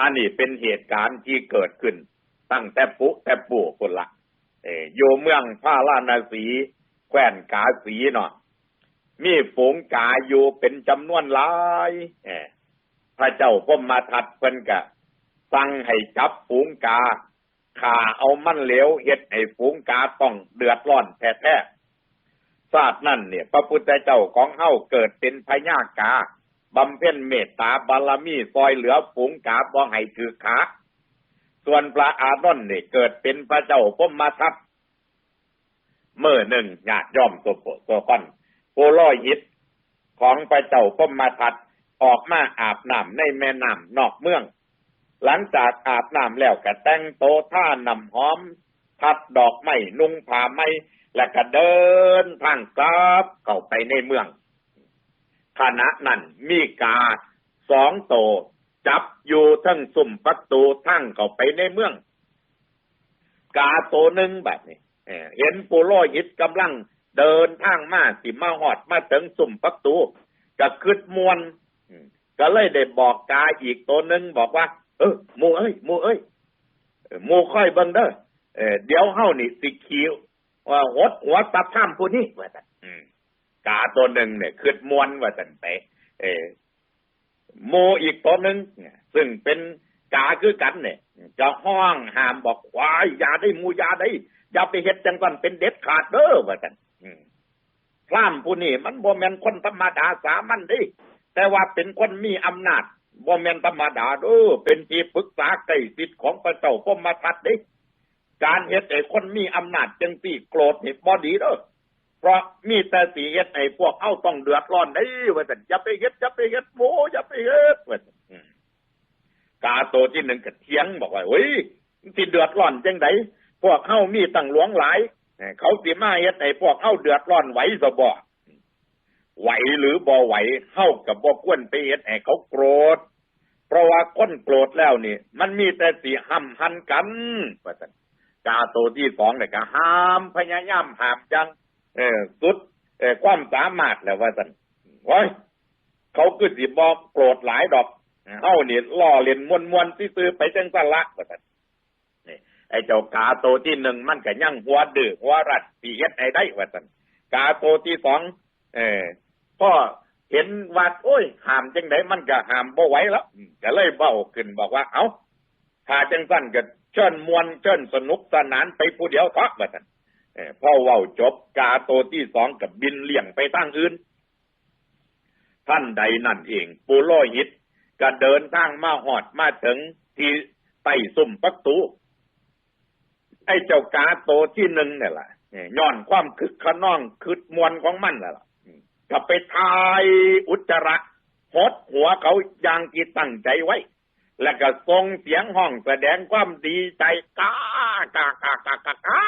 อันนี้เป็นเหตุการณ์ที่เกิดขึ้น ตั้งแต่ปุแต่ปู่คนละเอออยู่เมืองพาราณสีแคว้นกาสีเนาะมีฝูงกาอยู่เป็นจำนวนหลายเออพระเจ้าก็มาทัดเพิ่นกะสั่งให้จับฝูงกาข่าเอามันเหลวเฮ็ดให้ฝูงกาต้องเดือดร้อนแท้ๆศาสตร์นั่นเนี่ย พระพุทธเจ้าของเฮาเกิดเป็นพญากา บำเพ็ญเมตตาบารมีซอยเหลือฝูงกาบ่ให้ถือขา ส่วนพระอานนท์นี่เกิดเป็นพระเจ้าพมมาทัพเมื่อหนึ่งญาติย่อมตัวโปตัวก้อนโปล่อยหิตของพระเจ้าพมมาทัดออกมาอาบน้ำในแม่น้ำนอกเมือง หลังจากอาบน้ำแล้วก็แต่งโตท่านำหอมทัดดอกไม้นุ่งผ้าไม้แล้วก็เดินทางกลับเข้าไปในเมือง ขณะนั้นมีกาสองโต จับอยู่ทั้งสุ่มประตูทั้งเข้าไปในเมือง กาโตหนึ่งแบบนี้เห็นปูโรยิตกำลังเดินทางมาสิมาหอดมาถึงสุ่มประตูก็คืดมวนก็เลยได้บอกกาอีกตัวหนึ่งบอกว่า เออหมูเอ้ยหมูเอ้ยหมูค่อยเบิ่งเด้อเดี๋ยวเฮานี่สิคิวว่าหดหัวตับท่ามผู้นี้ว่าแต่นอืมกาตัวหนึ่งเนี่ยคืดมวนว่าสันไปเอโมอีกตัวหนึ่งซึ่งเป็นกาคือกันเนี่ย จะห้องห้ามบอกควายอย่าได้มูยาได้อย่าไปเฮ็ดจังกันเป็นเด็ดขาดเด้อว่าสันพร่ามผู้นี้มันบ่แมนคนธรรมดาสามัญดิแต่ว่าเป็นคนมีอำนาจบ่แมนธรรมดาเด้อเป็นที่ปรึกษาใกล้ชิดของพระเจ้าพมมาทัดด้การเฮ็ดไอ้คนมีอำนาจจังสี่โกรธนี่บ่ดีเด้อ เพราะมีแต่สีเฮ็ดให้พวกเอาต้องเดือดร้อนได้ว่าซั่นอย่าไปเฮ็ดอย่าไปเฮ็ดโมอย่าไปเฮ็ดว่ากาโตที่หนึ่งก็เถียงบอกว่าเฮ้ยสิเดือดร้อนจังไดพวกเฮามีตั้งหลวงหลายเขาสิมาเฮ็ดให้พวกเฮาเดือดร้อนไหวซะบ่ไหวหรือบ่ไหวเฮากับบ่ควรไปเฮ็ดให้เขาโกรธ เพราะว่าคนโกรธแล้วนี่ มันมีแต่สิห้ำหันกันว่าซั่นกาโตที่สองเนี่ยก็ห้ามพยายามห้ามจัง เออสุดเออความสามารถแล้วว่าสันโอ้ยเขาคือสิบอกโกรธหลายดอกเฮานี่ล่อเล่นมวนมวนๆซื้อๆไปจังสันละว่าสันนี่ไอ้เจ้ากาโตที่หนึ่งมันก็ยังหัวดื้อหัวรัดปีเฮ็ดไอ้ได้ว่าสันกาโตที่สองเออก็เห็นว่าโอ้ยห้ามจังไดมันก็ห้ามบ่ไหวแล้วอืมก็เลยเบ้าขึ้นบอกว่า เอ้าถ้าจังสั้นก็เชิญมวนเชิญสนุกสนานไปผู้เดียวทักว่าสันเอ่อ พ่อเว้าจบกาโตที่สองกับบินเลี่ยงไปทางอื่น ท่านใดนั่นเองปูโรหิตก็เดินทางมาหอดมาถึงที่ใต้ซุ่มประตูไอ้เจ้ากาโตที่หนึ่งเนี่ยแหละยย้อนความคึกขนองคึดมวนของมันแหละล่ะก็ไปทายอุจจาระหดหัวเขาอย่างที่ตั้งใจไว้ แล้วก็ส่งเสียงห้องแสดงความดีใจกากากากากากา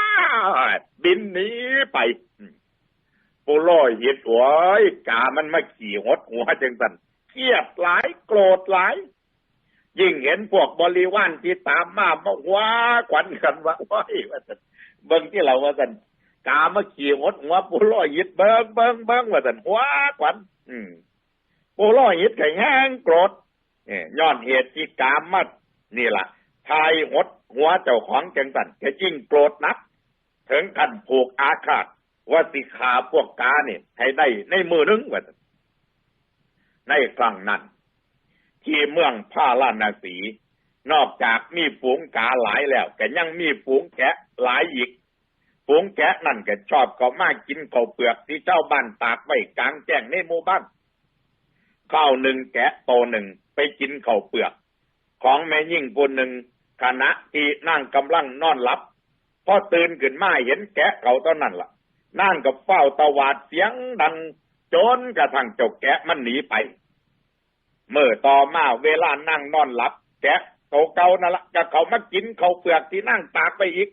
บินหนีไปปูโรหิตโอ้ยกามันมาขี่หดหัวจังสันเครียดหลายโกรธหลาย ยิ่งเห็นพวกบริวารที่ตามมามาว้าขวัญกันว่าว้ายว่าสันเบิ่งที่เราว่าสันกามาขี่หดหัวปูโรหิตเบิ่งเบิ่งเบิ่งว่าสันว้าขวัญอืมปูโรหิตก็แห้งโกรธ ยย้อนเหตุที่กามมัดนี่ล่ะทายหดหัวเจ้าของจังสันแกยิ่งโกรธนัก ถึงกันผูกอาฆาตว่าสิขาพวกกาเนี่ยให้ได้ในมือนึงว่าซั่นในครั้งนั้น ที่เมืองพาราณสี นอกจากมีฝูงกาหลายแล้วก็ยังมีฝูงแกะหลายอีกฝูงแกะนั่นก็ชอบก็มากินข้าวเปลือกที่เจ้าบ้านตากไว้กลางแจ้งในหมู่บ้านข้าวหนึ่งแกะโตหนึ่ง ไปกินเข้าเปลือก ของแม่ยิ่งคนหนึ่งขณะที่นั่งกำลังนอนหลับพอตื่นขึ้นมาเห็นแกะเขาตอนนั้นละ่ะนั่งกับเฝ้าตะวาดเสียงดังจนกระทั่งเจ้าแกะมันหนีไป เมื่อต่อมาเวลานั่งนอนหลับ แกะเขาเก่านั่นละก็เขามากินเขาเปลือกที่นั่งตากไปอีก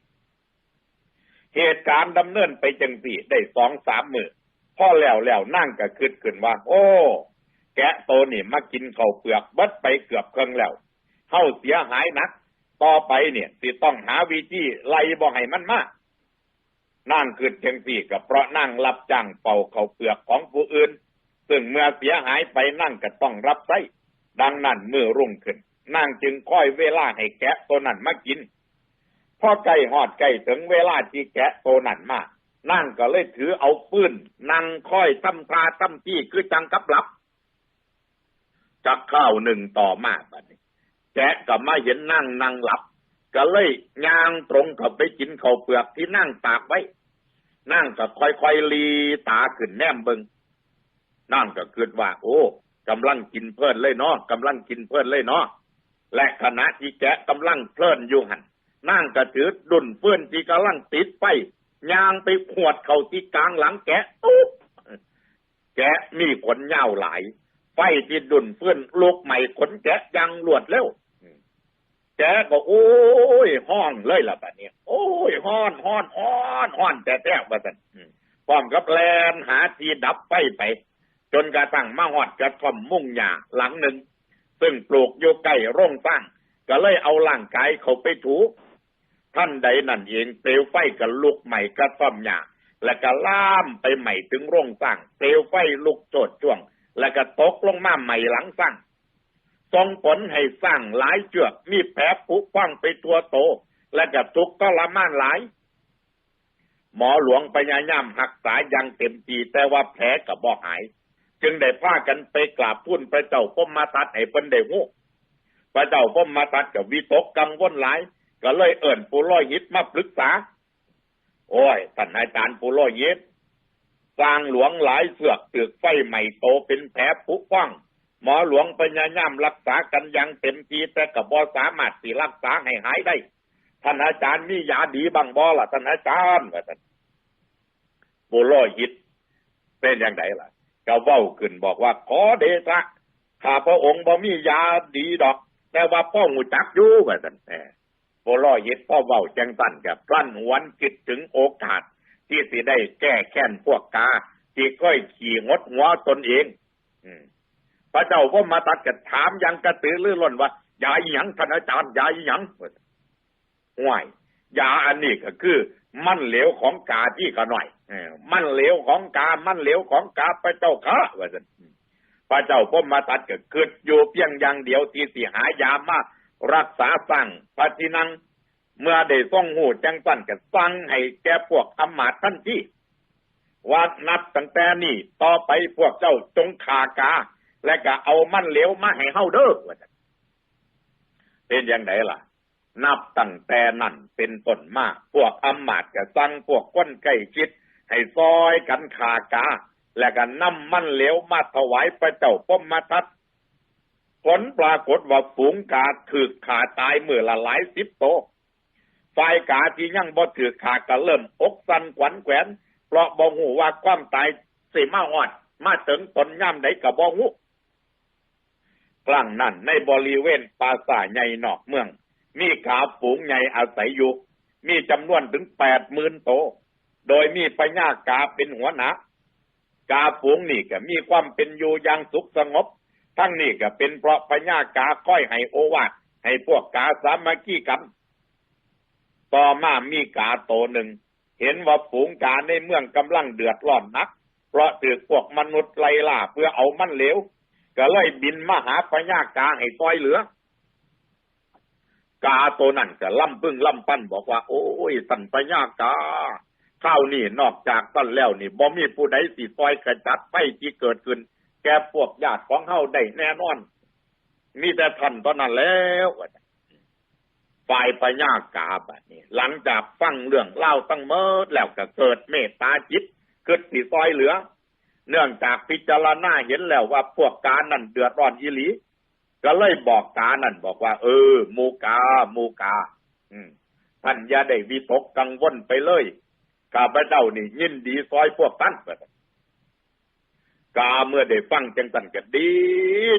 เหตุการณ์ดำเนินไปจังสี่ได้สองสามมือพ่อแล้วแล้วนั่งก็คืดขึ้นว่า โอ้ แกะโตนี่มากินเข้าเปลือกเบิดไปเกือบเครื่องแล้วเฮาเสียหายหนัก ต่อไปเนี่ยสิต้องหาวิธีไล่บ่ให้มันมานั่งคืดจังสี่ก็เพราะนั่งรับจ้างเป่าเข้าเปลือกของผู้อื่น ซึ่งเมื่อเสียหายไปนั่งก็ต้องรับใช้ดังนั้นเมื่อรุ่งขึ้นนางจึงค่อยเวลาให้แกะตัวนั้นมากินพอไก่หอดไก่ถึงเวลาที่แกะตัวนั้นมานั่งก็เลยถือเอาปืนนั่งค่อยตั้มทาตั้มที่คือจังกับหลับ จักข้าวหนึ่งต่อมาบัดนี้แกะก็มาเห็นนั่งนั่งหลับ ก็เลยย่างตรงเข้าไปกินข้าวเปลือกที่นั่งตากไว้ นั่งก็ค่อยๆลีตาขึ้นแนมเบิงนั่งก็คิดว่า โอ้กำลังกินเพลินเลยเนาะกำลังกินเพลินเลยเนาะและขณะที่แกะกำลังเพลินอยู่หันนั่งก็ถือดุนเพื่อนที่กำลังติดไปยางไปขวดเข้าที่กลางหลังแกะตุ๊บแกะมีขนยาวหลาย ไฟที่ดุนเพื่อนลูกใหม่ขนแกะยังรวดเร็วแกก็โอ้ยห้อนเลยล่ะแบบนี้โอ้ยห้อนห้อนห้อนห้อนแต่แท้ว่าสันพร้อมกับแลนหาทีดับไฟไป จนกระทั่งมาหอดกระท่อมมุ่งหญ้าหลังหนึ่ง ซึ่งปลูกอยู่ใกล้ร่งสร้งก็เลยเอาร่างกายเขาไปถูท่านใดนั่นเองเปลวไฟก็ลุกใหม่กระท่อมหญ้าและก็ล่ามไปใหม่ถึงร่งสร้งเปลวไฟลุกโจดช่วง แล้วก็ตกลงมาใหม่หลังสร้างส่งผลให้สร้างหลายเจือกมีแผลผุพังไปตัวโต และก็ทุกข์ก็ละม่านหลาย หมอหลวงพยายามหักษาอย่างเต็มทีแต่ว่าแผลก็บ่หาย จึงได้พากันไปกราบทูลพระเจ้าพมมาตัดให้เพิ่นได้ฮู้พระเจ้าพมมาตัดกับวิตกกังวลหลาย ก็เลยเอิ่นปูร้อยยิดมาปรึกษา โอ้ยท่านอาจารย์ปูร้อยยิด สร้างหลวงหลายเสือกตึกไฟใหม่โตเป็นแผลผุพังหมอหลวงพยายามรักษากันอย่างเต็มทีแต่ก็บ่สามารถสิรักษาให้หายได้ ท่านอาจารย์มียาดีบังบ่ล่ะท่านอาจารย์ว่าท่านปูร้อยยิดเป็นอย่างไรล่ะก็เว้าขึ้นบอกว่าขอเดชะข้าพระองค์บ่มียาดีดอก แต่ว่าพ่อหูจักอยู่ว่าท่านแหมโบลอยยิดพ่อเว้าจังสันกับกลั้นหวนคิดถึงโอกาส ที่สิได้แก้แค้นพวกกาที่ก้อยขี่งดหัวตนเองพระเจ้าก็มาตัดกับถามยังกระตือรือร้นว่ายาหยังท่านอาจารย์ยาหยังห่วยยาอันนี้ก็คือ มันเหลวของกาที่ก็หน่อยมันเหลวของกา มันเหลวของกาพระเจ้าค่ะว่าซั่นพระเจ้าพ่มมาตัดก็เกิดอยู่เพียงอย่างเดียวที่สิหายามารักษาสั่งพระจีนัง เมื่อได้ส่องหูจังสั่นก็สั่งให้แก่พวกอำมาตย์ท่านที่ว่านับตั้งแต่นี้ต่อไปพวกเจ้าจงขากา และก็เอามันเหลวมาให้เฮาเด้อว่าเป็นอย่างไรล่ะ นับตั้งแต่นั้นเป็นต้นมาพวกอำมาตย์ก็สั่งพวกก้นไก่ชิด ให้ซอยกันขากา และก็นำมันเหลวมาถวายพระเจ้าป้อมมาทัดผลปรากฏว่าฝูงกาถือขาตายเมื่อละหลายสิบโตว ฝ่ายกาที่ยังบ่ถือขาก็เริ่มอกสันขวัญแขวน เพราะบ่หูว่าความตายสิมาหอด มาถึงตนย่ำใดกับบ่หูกลางนั้นในบริเวณปราสาใหญ่นอกเมือง มีขาฝูงใหญ่อาศัยอยู่ มีจำนวนถึงแปดหมื่นโตวโดยมีพญญากาเป็นหัวหน้ากาฝูงนี่ก็มีความเป็นอยู่อย่างสุขสงบ ทั้งนี้ก็เป็นเพราะพญากาค่อยให้โอวาทให้พวกกาสามัคคีกัน ต่อมามีกาโตหนึ่ง เห็นว่าฝูงกาในเมืองกำลังเดือดร้อนนัก เพราะถือพวกมนุษย์ไล่ล่าเพื่อเอามันเหลว ก็เลยบินมาหาพญากาให้ซอยเหลือ กาโตนั้นก็ล่ำพึ่งล่ำปั้นบอกว่า โอ้ยสันพญากาข้าวนี่นอกจากต้นแล้วนี่บ่มีผู้ใดสิซอยกระจัดไฟที่เกิดขึ้น แก่พวกญาติของเฮาได้แน่นอน มีแต่ท่านตอนนั้นแล้ว ฝ่ายพญากาแบบนี้หลังจากฟังเรื่องเล่าตั้งเมิดแล้วก็เกิดเมตตาจิตเกิดสิซอยเหลือ เนื่องจากพิจารณาเห็นแล้วว่าพวกกานั่นเดือดร้อนอีหลี ก็เลยบอกกานั่นบอกว่า เออมูกามูกา อืมท่านอย่าได้วิตกกังวลไปเลยข้าพเจ้านี่ ยินดีซอยพวกท่านว่าซั่นกาเมื่อได้ฟังจังสันก็ดี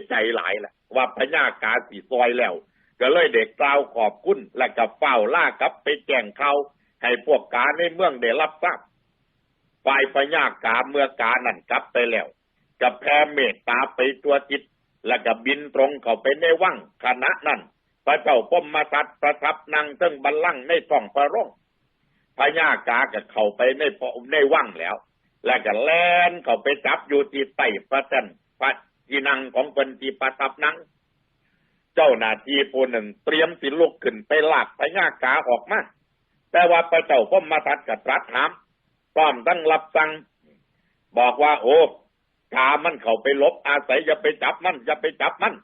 ใจหลายแหละว่าพญากาสีซอยแล้ว ก็เลยเด็กกล่าวขอบคุณและกับเฝ้าล่ากับไปแจ้งเขาให้พวกกาในเมืองได้รับทราบฝ่ายพญากาเมื่อกานั่นกลับไปแล้วกับแผ่เมตตาไปตัวจิต แล้วก็บินตรงเข้าไปในวังคณะนั้นพระเจ้าพมมาตัดประทับนั่งเทิงบัลลังก์ในท้องพระโรงพญากาก็เข้าไปในพในวังแล้ว แล้วก็แล่นเข้าไปจับอยู่ที่ใต้พระจันทร์พระที่นั่งของเป็นที่ประทับนั่ง เจ้าหน้าที่ผู้หนึ่งเตรียมสิลุกขึ้นไปลากพญากาออกมาแต่ว่าพระเจ้าพมทัดกับรัสถามพร้อมตั้งรับสั่งบอกว่า โอ้กามันเข้าไปลบอาศัยอย่าไปจับมันอย่าไปจับมัน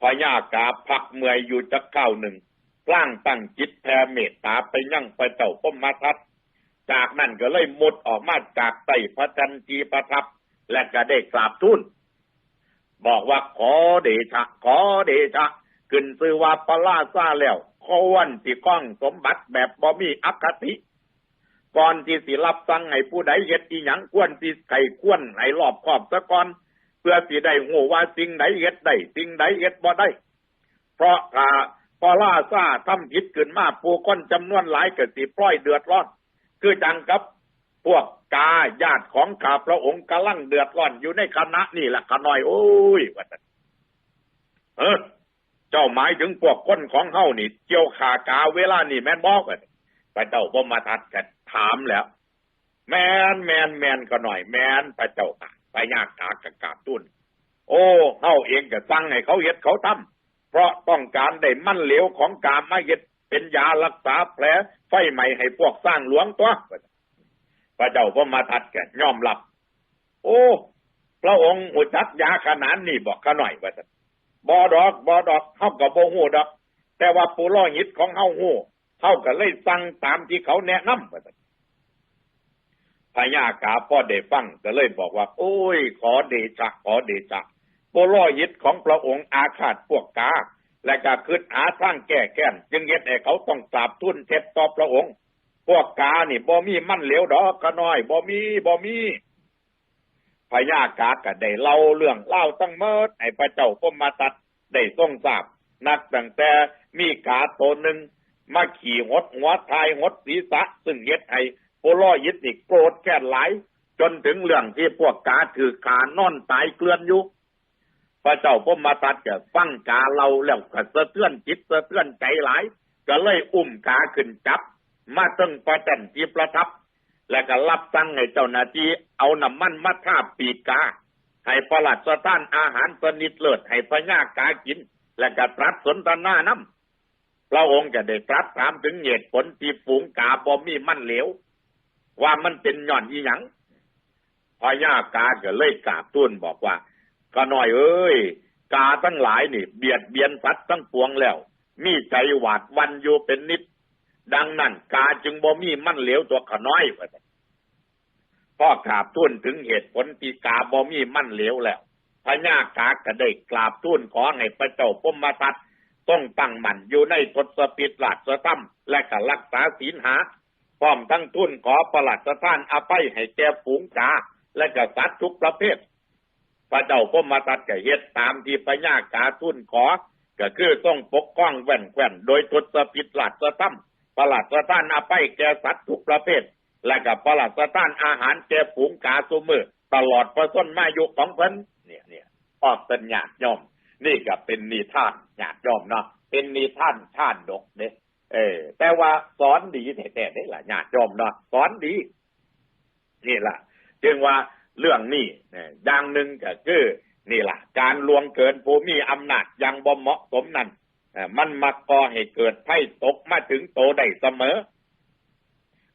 พญากาพักเมื่อยอยู่จักเก้าหนึ่งกล้างตั้งจิตแผ่เมตตาไปยั่งพระเจ้าพมาทัดจากนั้นก็เลยหมดออกมาจากไต้พระจันจีประทับ และก็ได้กราบทูล บอกว่าขอเดชะ ขอเดชะ ขึ้นซื้อว่าปลาซาแล้วขอวันที่ก้องสมบัติแบบบ่มีอคติ ก่อนที่สิรับสั่งให้ผู้ใดเฮ็ดอีหยังควรสิไข่ควรให้รอบคอบซะก่อน เพื่อสิได้หูว่าสิ่งใดเฮ็ดได้สิ่งใดเฮ็ดบ่ได้ เพราะถ้าปลาซาทำผิดขึ้นมาผู้คนจำนวนหลายเก็สิปล่อยเดือดร้อน คือจังกับ พวกกาญาติของข้าพระองค์กำลังเดือดร้อนอยู่ในคณะนี่แหละขน้อย โอ้ยว่าแต่เออเจ้าหมายถึงพวกคนของเฮานี่เกี่ยวขากาเวลานี่แม่นบอกกันพระเจ้าบ่มาทัดกันถามแล้ว แมนแมนแมนก็หน่อย แมนพระเจ้าไปยากกากกาตุ้น โอ้เฮาเองก็สั่งให้เขาเฮ็ดเขาทำเพราะต้องการได้มั่นเหลวของกามาเฮ็ดเป็นยารักษาแผลไฟใหม่ให้พวกสร้างหลวงตัว พระเจ้าพมาทัดแกย่อมรับ โอ้พระองค์อุจักยาขนาดนี้บอกขาหน่อยว่าสันบอดอกบอดอกเข้ากับโบหูดอก แต่ว่าปูล่อหิตของเฮาหูเท่ากับเลยสั่งตามที่เขาแนะนำว่าสันพญากาพ่อเดฟังก็เลยบอกว่า โอ้ย ขอเดชะขอเดชะปูล่อหิตของพระองค์อาฆาตพวกกาและก็คืดหาทางแก้แค้นจึงเฮ็ดให้เขาต้องกราบทุนเทศต่อพระองค์ วกกานี่บ่มีมันเหลวดอกก็น้อยบ่มีบ่มีพญากาก็ได้เล่าเรื่องเล่าตั้งเมิดให้พระเจ้าพมมาตัดได้ทรงทราบนักตั้งแต่มีกาตัวหนึ่งมาขี่หดหัวทายหดศีรษะ ซึ่งเฮ็ดให้โปโลยิดนี่โกรธแค้นหลาย จนถึงเรื่องที่พวกกาถือขานอนตายเกลื่อนอยู่พระเจ้าพมมาตัดก็ฟังกาเราแล้วก็สะเทือนจิตสะเทือนใจหลาย ก็เลยอุ้มกาขึ้นจับ มาตึงประจันที่ประทับ และก็รับสั่งให้เจ้าหน้าที่เอาน้ำมันมาทาปีกาให้ประหลัดสถานอาหารสนิทเลิศให้พญากากิน และก็ตรัสสนทนาน้ำพระองค์จะได้ตรัสถามถึงเหตุผลที่ฝูงกาบอมีมันเหลว ว่ามันเป็นหย่อนอีหยังพญากาก็เลยกราบตุ้นบอกว่า ก็น้อยเอ้ย กาทั้งหลายนี่ เบียดเบียนสัตว์ทั้งปวงแล้ว มีใจหวาดวันอยู่เป็นนิด ดังนั้นกาจึงบ่มีมั่นเหลวตัวขน้อยว่าพ่อกราบทุ่นถึงเหตุผลที่กาบ่มีมั่นเหลวแล้วพญากาก็ได้กราบทุ่นขอให้พระเจ้าพมทัตต้องตั้งมั่นอยู่ในทศพิธราชตั้มและก็รักษาศีลหา พร้อมทั้งทุ่นขอประหลัดสถานอภัยให้แก่ฝูงกาและก็สัตว์ทุกประเภท พระเจ้าพมทัตก็เฮ็ดตามที่พญากาทุ่นขอ ก็คือต้องปกป้องแว่นแควนโดยทศพิธราชตั้ม ประหลัดสถานอาไปแก่สัตว์ทุกประเภท และกับประหลัดสถานอาหารแก่ฝูงกาสุมือตลอดประส้นมายุของเพิ่นเนี่ยเนี่ยออกเป็นหยาดย่อม นี่ก็เป็นนิทานหยาดย่อมเนาะเป็นนิทานชาติดกเด้เออ แต่ว่าสอนดีแท้ๆได้ละหยาดย่อมเนาะสอนดีนี่ล่ะจึงว่าเรื่องนี้อย่างหนึ่งก็คือนี่ล่ะ การลวงเกินผู้มีอำนาจยังบ่เหมาะสมนั่น มันมาก่อให้เกิดไพ่ตกมาถึงโตได้เสมอ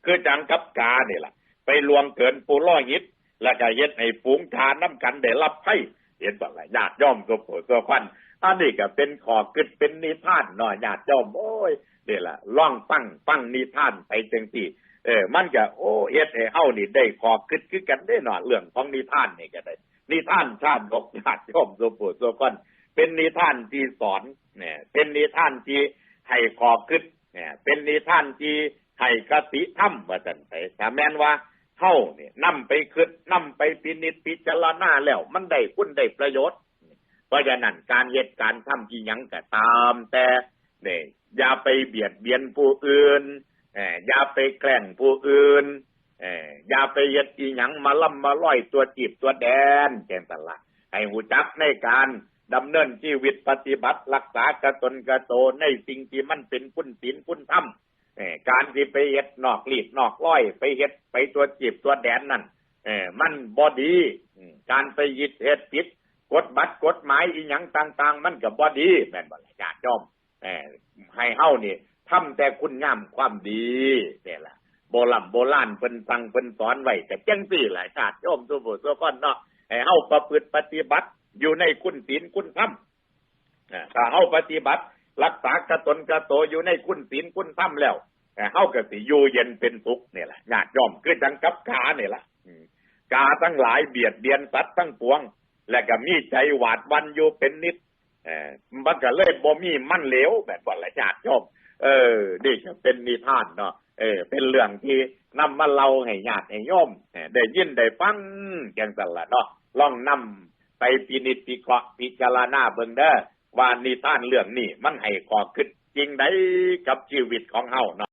คือจังกับกาเนี่ยล่ะ ไปลวงเกินปูล่อยิดแล้วก็เย็ดให้ฝูงทานน้ำกันได้รับไพ่เห็นบ่ละญาติย่อมตัวโผตัวควันอันนี้ก็เป็นขอขึ้นเป็นนิทานหน่อยญาติย่อมโอ้ยนี่ล่ะล่องตั้งตั้งนิทานไปจังสี่เออ มันก็โอ้เฮ็ดให้เฮานี่ได้ขอขึ้นคือกันได้หน่อยเรื่องของนิทานนี่ก็ได้นิทานชาติกญาติย่อมตัวโผตัวควันเป็นนิทานที่สอน เนี่ยเป็นนิทานที่ให้ขอคิดเนี่ยเป็นนิทานที่ให้กติธรรมว่าจันไปแต่แม้นว่าเท่าเนี่ยนำไปคิดนำไปพินิจพิจารณาแล้ว มันได้คุณได้ประโยชน์ เพราะฉะนั้นการเหตุการทำที่ยังก็ตาม แต่เนี่ยอย่าไปเบียดเบียนผู้อื่นอย่าไปแกล้งผู้อื่นอย่าไปเย็ดอีหยังมาล่ำมาล่อยตัวจีบตัวแดนแกงตละให้หูจักในการ ดำเนินชีวิตปฏิบัติรักษากระตนกระโตในสิ่งที่มันเป็นคุณศีลคุณธรรมการที่ไปเฮ็ดนอกลีดนอกร้อย ไปเฮ็ดไปตัวจีบตัวแดนนั่นมันบอดี การไปยึดเฮ็ดผิดกฎบัตรกฎหมายอีหยังต่าง ๆ มันก็บ่ดีแม่นบ่ล่ะญาติโยมเออให้เฮานี่ทำแต่คุณงามความดีนี่ล่ะโบราณโบราณเพิ่นสั่งเพิ่นสอนไว้แต่จังซี่ล่ะญาติโยมทุกผู้ทุกคนเนาะให้เฮาประพฤติปฏิบัติ อยู่ในคุณศีลคุณธรรมอ่าถ้าเฮาปฏิบัติ รักษากระตนกระโตอยู่ในคุณศีลคุณธรรมแล้วเอ่อเฮาก็สิอยู่เย็นเป็นสุขเนี่ยแหละญาติโยมคือจังกับกาเนี่ล่ะกาทั้งหลายเบียดเบียนสัตว์ทั้งปวง และก็มีใจหวาดวันอยู่เป็นนิดเออมันก็เลยบ่มีมันเหลวแบบว่าละญาติโยมเออนี่เป็นนิทานเนาะเออ เป็นเรื่องที่นำมาเล่าให้ญาติให้โยมเออได้ยินได้ฟังจังซั่นละเนาะลองนำ ไปปินิจพิเคราะห์พิจารณาเบิงเด้อว่านิทานเรื่องนี้มันให้ข้อคิดจริงได้กับชีวิตของเฮาเนาะ